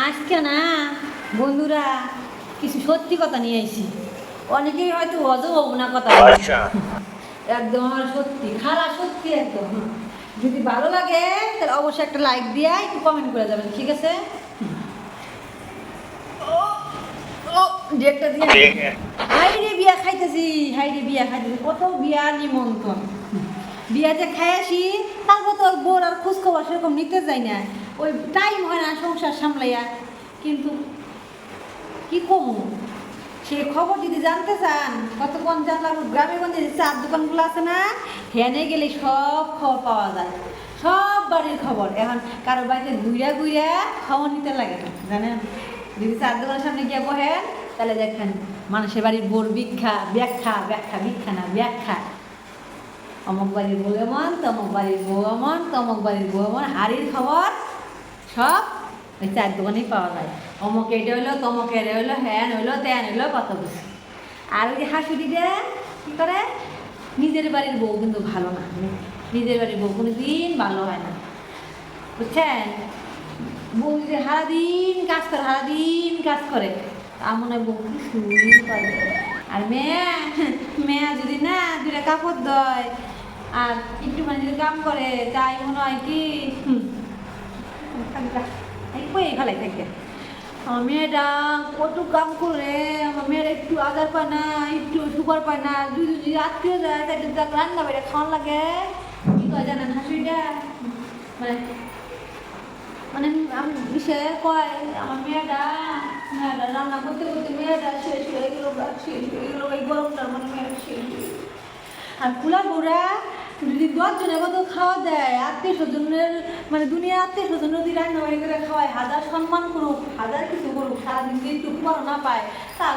আজকে না বন্ধুরা কিছু সত্যি কথা নিয়ে এসেছি অনেকেই হয়তো অজব না কথা আচ্ছা। একদম আমার সত্যি খারাপ সত্যি একদম। যদি ভালো লাগে তাহলে অবশ্যই একটা লাইক দিয়ে একটু কমেন্ট করে যাবেন ঠিক আছে? ডেটটা দিয়ে হাই রে বিয়া খাইতেছি। হাই রে বিয়া খাইতেছি। কত বিয়া নিমন্ত্রণ। বিয়া যে খাই আসি তারপর তো ওর বোর আর খোঁজ খবর সেরকম নিতে যাই না। ওই টাইম হয় না সামলাইয়া, কিন্তু কি কমু? সে খবর যদি জানতে চান, কতক্ষণ জানলাম গ্রামে গঞ্জে যে চার দোকানগুলো আছে না হেনে গেলে সব খবর পাওয়া যায়। সব বাড়ির খবর। এখন কারও বাড়িতে ঘুরা ঘুরা খবর নিতে লাগে না, জানেন? যদি চার দোকানের সামনে গিয়ে বহেন তাহলে দেখেন মানুষের বাড়ির বোর ভিক্ষা, ব্যাখ্যা ব্যাখ্যা, ভিক্ষা না, ব্যাখ্যা। অমুক বাড়ির বউ এমন, তমুক বাড়ির বউ এমন, তমুক বাড়ির বউ এমন, হাড়ির খবর সব ওই দোকানেই পাওয়া যায়। অমুক এটা হইল তমুক এটা হইল হ্যান হইল ত্যান হইল কত কিছু। আর ওই যে হাসুদিটা কী করে? নিজের বাড়ির বউ কিন্তু ভালো না। নিজের বাড়ির বউ কোনো দিন ভালো হয় না। বুঝছেন? বউ যদি সারাদিন কাজ করে, সারাদিন কাজ করে, তা মনে হয় বউ কিছুই করে। আর মেয়ে মেয়ে যদি না দুটা কাপড় দেয়, আর একটু মানে যদি কাম করে, তাই মনে হয় কি হুম, এই কই থাকে আমার মেয়েটা কত কাম করে আমার মেয়ের একটু আদার পায় না একটু সুগার পায় না যদি যদি আত্মীয় যায় যদি তাকে রান্না বেড়ে খাওয়ান লাগে কি কয় জানেন হাসিটা মানে মানে আমি সে কয় আমার মেয়েটা মেয়েটা রান্না করতে করতে মেয়েটা শেষ হয়ে গেলো শেষ হয়ে গেলো এই গরমটার মানে মেয়েটা শেষ আর কুলা গোড়া যদি দশজনের মতো খাওয়া দেয় আত্মীয় স্বজনের মানে দুনিয়া আত্মীয় স্বজন যদি রান্না বাড়ি করে খাওয়ায়, হাজার সম্মান করুক, হাজার কিছু করুক, সারাদিন যদি একটু বড় না পায়, তা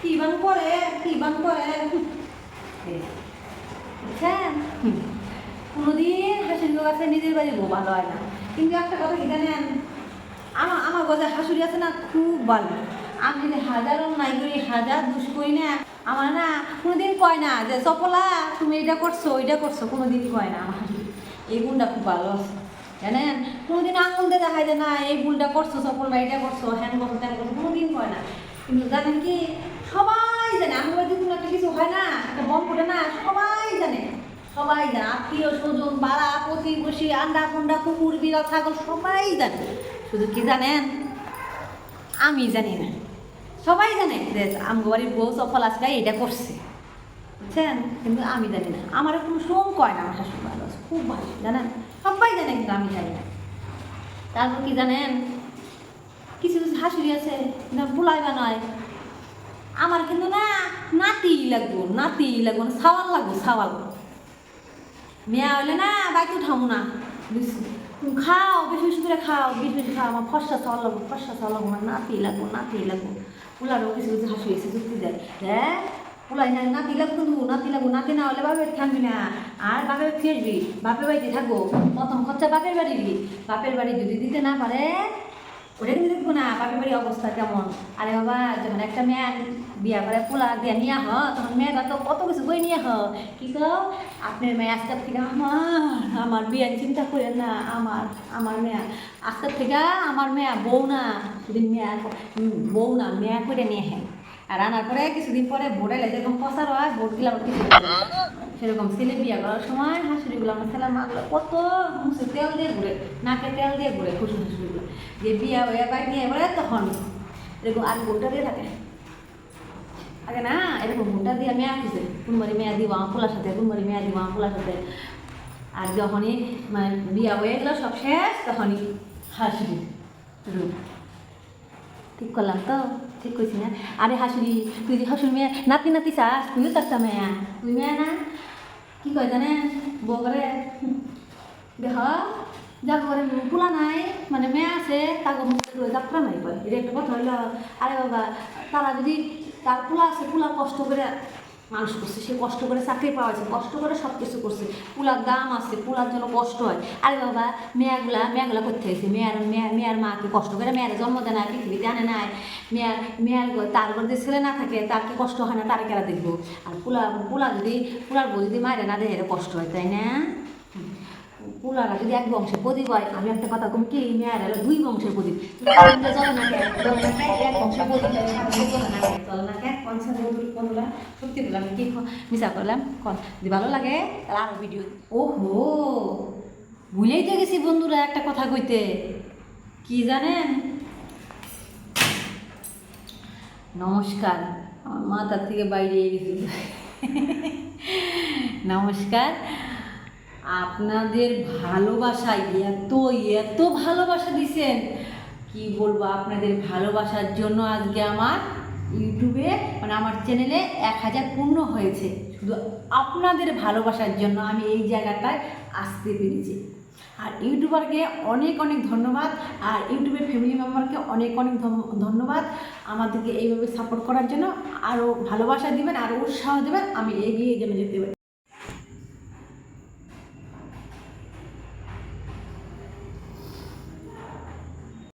কি বান করে, কি বান করে? বুঝছেন? কোনোদিন হাসির কাছে নিজের বাড়ি বউ ভালো হয় না। কিন্তু একটা কথা কি জানেন? আমার আমার গজা শাশুড়ি আছে না, খুব ভালো। আমি যদি হাজার অন্যায় করি, হাজার দুষ করি না। আমার না কোনোদিন কয় না যে চপলা তুমি এটা করছ, ওইটা করছ। কোনোদিন কয় না আমার। এই গুণটা খুব ভালো আছে। জানেন? কোনোদিন আঙুল দিয়ে দেখায় যে, না, এই ভুলটা করছ, সফল বা এটা করছ, হ্যান করছ ত্যান করছ। কোনোদিন কয় না। কিন্তু জানেন কি? সবাই জানে। আমার বাড়িতে কোনো একটা কিছু হয় না, একটা বম পড়ে না? সবাই জানে। সবাই জানে। আত্মীয় স্বজন বাড়া পাড়া, প্রতিবেশী আন্ডা কুন্ডা কুকুর, বিড়াল, ছাগল, সবাই জানে। শুধু কি জানেন? আমি জানি না। সবাই জানে যে বাড়ির বউ সফল আজকে এটা করছে। বুঝছেন? কিন্তু আমি জানি না। আমার কোনো সোম কয় না আমার শাশুড়ি ভালো আছে, খুব ভালো, জানেন? সবাই জানে কিন্তু আমি জানি না। তারপর কি জানেন? কিছু কিছু শাশুড়ি আছে, না বুলাইবা নয়। আমার কিন্তু না নাতি লাগবো নাতি লাগবো না, সাওয়াল লাগবো, সাওয়াল। মেয়া হইলে না বাইকে উঠাবো না। খাও, বেশি বেশি করে খাও, বেশি বেশি খাও, আমার ফর্সা চাওয়াল লাগবো ফর্সা চাওয়াল লাগবো আমার নাতি লাগবো নাতি লাগবো। পোলারও কিছু কিছু হাসি হয়েছে, যুক্তি দেয়। হ্যাঁ পোলাই না, নাতি লাগবো কিন্তু নাতি লাগবো, নাতি না হলে বাপের থাকবি না। আর বাপের ফিরবি, বাপের বাড়িতে থাকব, প্রথম খরচা বাপের বাড়ি দিবি বাপের বাড়ি যদি দিতে না পারে ওটা কিন্তু দেখব না, বাপের বাড়ির অবস্থা কেমন? আরে বাবা, যখন একটা মেয়ে বিয়া করে পোলা দিয়ে নিয়ে হ, তখন মেয়েটা তো কত কিছু বই নিয়ে হ। কি আপনার মেয়ে আজকের থেকে আমার আমার বিয়ার চিন্তা করেন না, আমার আমার মেয়ে। আজকের থেকে আমার মেয়ে বউ না শুধু মেয়ে বউ না, মেয়ে করে নিয়ে হ্যাঁ আর আনার পরে কিছুদিন পরে লাগে যেরকম পচার হয় দিলাম কিছু সেরকম ছেলে বিয়া করার সময় হাসুরিগুলো আমার ছেলের মাগুলো কত মুখে তেল দিয়ে ঘুরে, নাকে তেল দিয়ে ঘুরে খুশি হাসুরিগুলো। যে বিয়া হয়ে বাইক নিয়ে এবারে তখন এরকম আগে গোটা দিয়ে থাকে। আগে না? এরকম গোটা দিয়ে মেয়া খুঁজে। কোনবারি মেয়া দিব আমার পোলার সাথে কোনবারি মেয়া দিব আমার পোলার সাথে। আর যখনই মানে বিয়া হয়ে গেলো, সব শেষ, তখনই হাসুরি রূপ। ঠিক করলাম তো? ঠিক কইছি না? আরে হাসুরি, তুই যে হাসুর মেয়ে, নাতি নাতি চাস, তুইও একটা মেয়া। তুই মেয়া না? কি কয় জানে? বউ করে দেখ যা করে পোলা নাই মানে মেয়ে আছে, তাকে মুখে যাত্রা নাই কয় এটা একটা কথা হইল আরে বাবা তারা যদি তার পোলা আছে, পোলা কষ্ট করে মানুষ করছে, সে কষ্ট করে চাকরি পাওয়া পাওয়াছে কষ্ট করে সব কিছু করছে। পুলার দাম আছে, পুলার জন্য কষ্ট হয়। আরে বাবা, মেয়াগুলা মেয়াগুলা করতে হয়েছে মেয়ার, মেয়া, মেয়ার মাকে কষ্ট করে মেয়ার জন্ম দেয় না, পৃথিবীতে আনে নাই। মেয়ার মেয়ার তার ঘর যে ছেলে না থাকে, তার কি কষ্ট হয় না, তার কেরা দেখব? আর পোলা পোলা যদি, পুলার বউ যদি মারে না দেয় কষ্ট হয়, তাই না। পুলারা যদি এক বংশের প্রদীপ হয়, আমি একটা কথা কম কি, মেয়ের দুই বংশের প্রদীপ? এক বংশের প্রদীপ চলে না কেন? চলে না কেন? চলে না কেন পঞ্চাশ বন্ধুর সত্যি বললাম, কি মিশা করলাম কন, যদি ভালো লাগে, তাহলে আরও ভিডিও ওহো, ভুলেই তো গেছি বন্ধুরা একটা কথা কইতে কি জানেন নমস্কার, আমার মাথার থেকে বাইরে গেছিল নমস্কার, আপনাদের ভালোবাসায় এত এত ভালোবাসা দিছেন কি বলব আপনাদের ভালোবাসার জন্য আজকে আমার ইউটিউবে মানে আমার চ্যানেলে এক হাজার পূর্ণ হয়েছে। শুধু আপনাদের ভালোবাসার জন্য আমি এই জায়গাটায় আসতে পেরেছি। আর ইউটিউবারকে অনেক অনেক ধন্যবাদ। আর ইউটিউবের ফ্যামিলি মেম্বারকে অনেক অনেক ধন্যবাদ। আমাদেরকে এইভাবে সাপোর্ট করার জন্য আরও ভালোবাসা দেবেন আরও উৎসাহ দেবেন। আমি এগিয়ে যেন যেতে পারি।